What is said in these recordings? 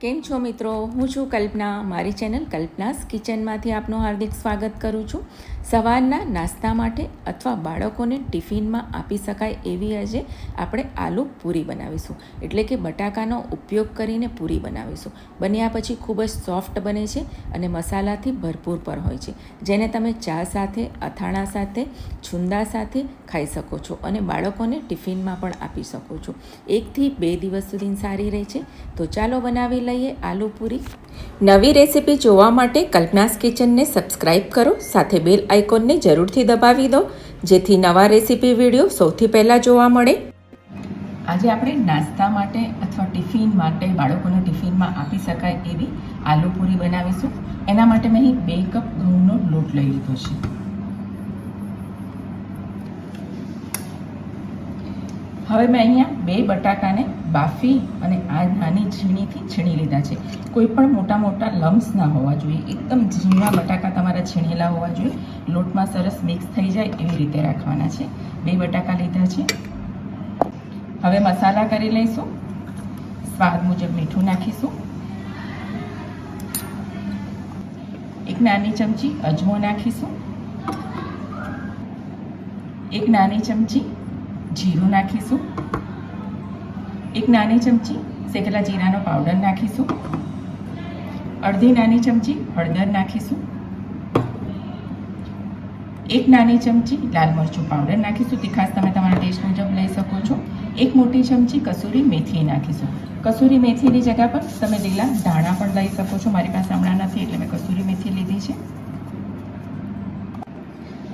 કેમ છો મિત્રો? હું છું કલ્પના. મારી ચેનલ કલ્પનાસ કિચનમાંથી આપનું હાર્દિક સ્વાગત કરું છું. સવારના નાસ્તા માટે અથવા બાળકોને ટિફિનમાં આપી શકાય એવી આજે આપણે આલુ પૂરી બનાવીશું. એટલે કે બટાકાનો ઉપયોગ કરીને પૂરી બનાવીશું. બન્યા પછી ખૂબ જ સોફ્ટ બને છે અને મસાલાથી ભરપૂર પર હોય છે. જેને તમે ચા સાથે, અથાણા સાથે, છુંદા સાથે ખાઈ શકો છો અને બાળકોને ટિફિનમાં પણ આપી શકો છો. એકથી બે દિવસ સુધી સારી રહે છે. તો ચાલો બનાવી લઈએ આલુ પૂરી. નવી રેસીપી જોવા માટે કલ્પનાસ કિચનને સબસ્ક્રાઇબ કરો, સાથે બેલ આઇકોનને જરૂરથી દબાવી દો, જેથી નવા રેસીપી વીડિયો સૌથી પહેલાં જોવા મળે. આજે આપણે નાસ્તા માટે અથવા ટિફિન માટે, બાળકોને ટિફિનમાં આપી શકાય એવી આલુ પૂરી બનાવીશું. એના માટે મેં બે કપ ઘઉંનો લોટ લઈ લીધો છે. હવે મેં અહીંયા બે બટાકાને બાફી અને આ નાની ઝીણીથી છીણી લીધા છે. કોઈ પણ મોટા મોટા લમ્સ ના હોવા જોઈએ. એકદમ ઝીણા બટાકા તમારા છીણેલા હોવા જોઈએ. લોટમાં સરસ મિક્સ થઈ જાય એવી રીતે રાખવાના છે. બે બટાકા લીધા છે. હવે મસાલા કરી લઈશું. સ્વાદ મુજબ મીઠું નાખીશું. એક નાની ચમચી અજમો નાખીશું. એક નાની ચમચી જીરું નાખીશું. એક નાની ચમચી શેકેલા જીરાનો પાવડર નાખીશું. અડધી નાની ચમચી હળદર નાખીશું. એક નાની ચમચી લાલ મરચું પાવડર નાખીશું. તીખાસ તમે તમારા ટેસ્ટ મુજબ લઈ શકો છો. એક મોટી ચમચી કસૂરી મેથી નાખીશું. કસૂરી મેથીની જગ્યા પર તમે લીલા ધાણા પણ લઈ શકો છો. મારી પાસે હમણાં નથી, એટલે મેં કસૂરી મેથી લીધી છે.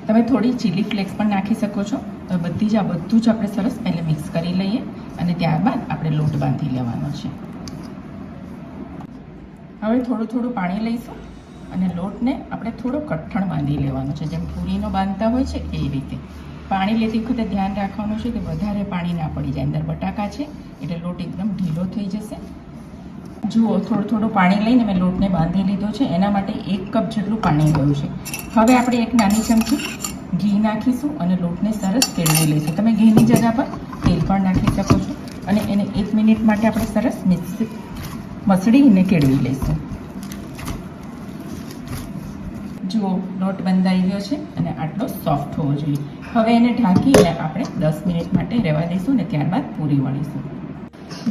તમે થોડી ચીલી ફ્લેક્સ પણ નાખી શકો છો. તો બધી જ આ બધું જ આપણે સરસ પહેલે મિક્સ કરી લઈએ અને ત્યારબાદ આપણે લોટ બાંધી લેવાનો છે. હવે થોડું થોડું પાણી લઈશું અને લોટને આપણે થોડો કઠણ બાંધી લેવાનો છે. જેમ પૂરીનો બાંધતા હોય છે એ રીતે. પાણી લેતી વખતે ધ્યાન રાખવાનું છે કે વધારે પાણી ના પડી જાય. અંદર બટાકા છે એટલે લોટ એકદમ ઢીલો થઈ જશે. જુઓ, થોડું થોડું પાણી લઈને મેં લોટને બાંધી લીધો છે. એના માટે એક કપ જેટલું પાણી ગયું છે. હવે આપણે એક નાની ચમચી ઘી નાખીશું અને લોટને સરસ કેળવી લઈશું તમે ઘીની જગ્યા પર તેલ પણ નાખી શકો છો અને એને એક મિનિટ માટે આપણે સરસ મિક્સ મસળીને કેળવી લઈશું. જુઓ, લોટ બંધાઈ ગયો છે અને આટલો સોફ્ટ હોવો જોઈએ. હવે એને ઢાંકીને આપણે દસ મિનિટ માટે રહેવા દઈશું ને ત્યારબાદ પૂરી વણીશું.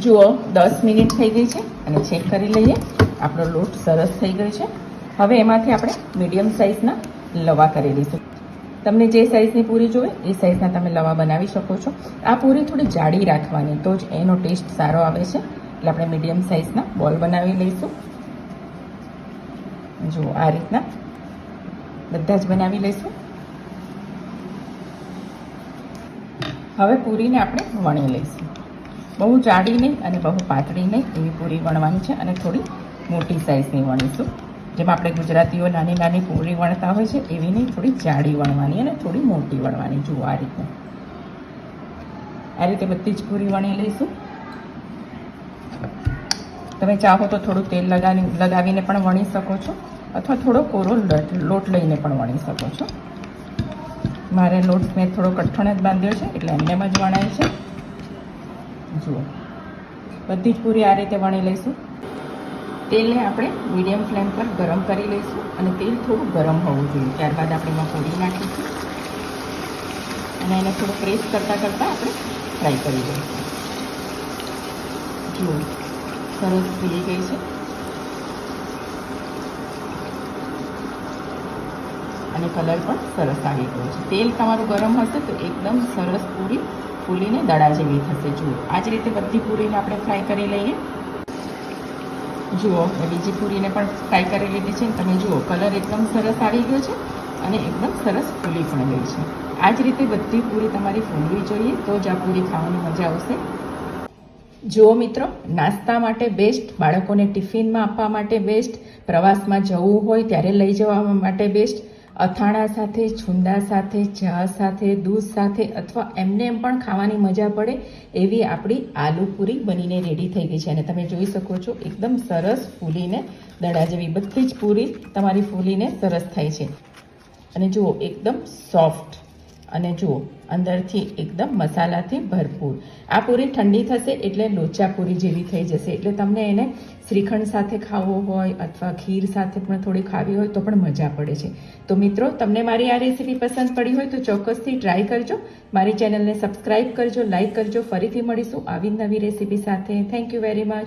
જુઓ, દસ મિનિટ થઈ ગઈ છે અને ચેક કરી લઈએ. આપણો લોટ સરસ થઈ ગયો છે. હવે એમાંથી આપણે મીડિયમ સાઇઝના લવા કરી દઈશું. તમને જે સાઇઝની પૂરી જોઈએ એ સાઇઝના તમે લવા બનાવી શકો છો. આ પૂરી થોડી જાડી રાખવાની, તો જ એનો ટેસ્ટ સારો આવે છે. એટલે આપણે મીડિયમ સાઇઝના બોલ બનાવી લઈશું. જુઓ આ રીતના બધા જ બનાવી લઈશું. હવે પૂરીને આપણે વણી લઈશું. બહુ જાડી નહીં અને બહુ પાતળી નહીં, એવી પૂરી વણવાની છે અને થોડી મોટી સાઇઝની વણીશું. જેમ આપણે ગુજરાતીઓ નાની નાની પૂરી વણતા હોય છે, એવી નહીં, થોડી જાડી વણવાની અને થોડી મોટી વણવાની, જુઓ આ રીતે આ રીતે બધી જ પૂરી વણી લઈશું. તમે ચાહો તો થોડું તેલ લગાવી, લગાવીને પણ વણી શકો છો, અથવા થોડો કોરો લોટ લઈને પણ વણી શકો છો. મારે લોટ મેં થોડો કઠણ જ બાંધ્યો છે, એટલે એમનેમ જ વણાય છે. જુઓ. બધી જ પૂરી આ રીતે વણી લઈશું. તેલને આપણે મીડિયમ ફ્લેમ પર ગરમ કરી લઈશું અને તેલ થોડું ગરમ હોવું જોઈએ. ત્યારબાદ આપણે એમાં પૂરી નાખીશું અને એને થોડું પ્રેસ કરતાં કરતાં આપણે ફ્રાય કરી દઈશું જુઓ, સરસ ભૂલી ગઈ છે. અને કલર પણ સરસ આવી ગયો છે. તેલ તમારું ગરમ હશે તો એકદમ સરસ પૂરી ફૂલીને દડા જેવી થશે. જુઓ, આ જ રીતે બધી પૂરીને આપણે ફ્રાય કરી લઈએ. જુઓ મેં બીજી પૂરીને પણ ફ્રાય કરી લીધી છે તમે જુઓ કલર એકદમ સરસ આવી ગયો છે અને એકદમ સરસ ફૂલી પણ ગઈ છે. આ જ રીતે બધી પૂરી તમારી ફૂલવી જોઈએ તો જ આ પૂરી ખાવાની મજા આવશે. જુઓ મિત્રો, નાસ્તા માટે બેસ્ટ બાળકોને ટિફિનમાં આપવા માટે બેસ્ટ પ્રવાસમાં જવું હોય ત્યારે લઈ જવા માટે બેસ્ટ અથાણા સાથે, છુંદા સાથે, ચા સાથે, દૂધ સાથે અથવા એમને એમ પણ ખાવાની મજા પડે એવી આપણી આલુ પૂરી બનીને રેડી થઈ ગઈ છે. અને તમે જોઈ શકો છો, એકદમ સરસ ફૂલીને દડા જેવી બધી જ પૂરી તમારી ફૂલીને સરસ થાય છે. અને જુઓ, એકદમ સોફ્ટ અને જુઓ, અંદરથી એકદમ મસાલાથી ભરપૂર. આ પૂરી ઠંડી થશે એટલે લોચા પૂરી જેવી થઈ જશે. એટલે તમને એને શ્રીખંડ સાથે ખાવો હોય અથવા ખીર સાથે પણ થોડી ખાવી હોય તો પણ મજા પડે છે. તો મિત્રો, તમને મારી આ રેસીપી પસંદ પડી હોય તો ચોક્કસથી ટ્રાય કરજો. મારી ચેનલને સબસ્ક્રાઇબ કરજો લાઇક કરજો. ફરીથી મળીશું આવી નવી રેસીપી સાથે. Thank you very much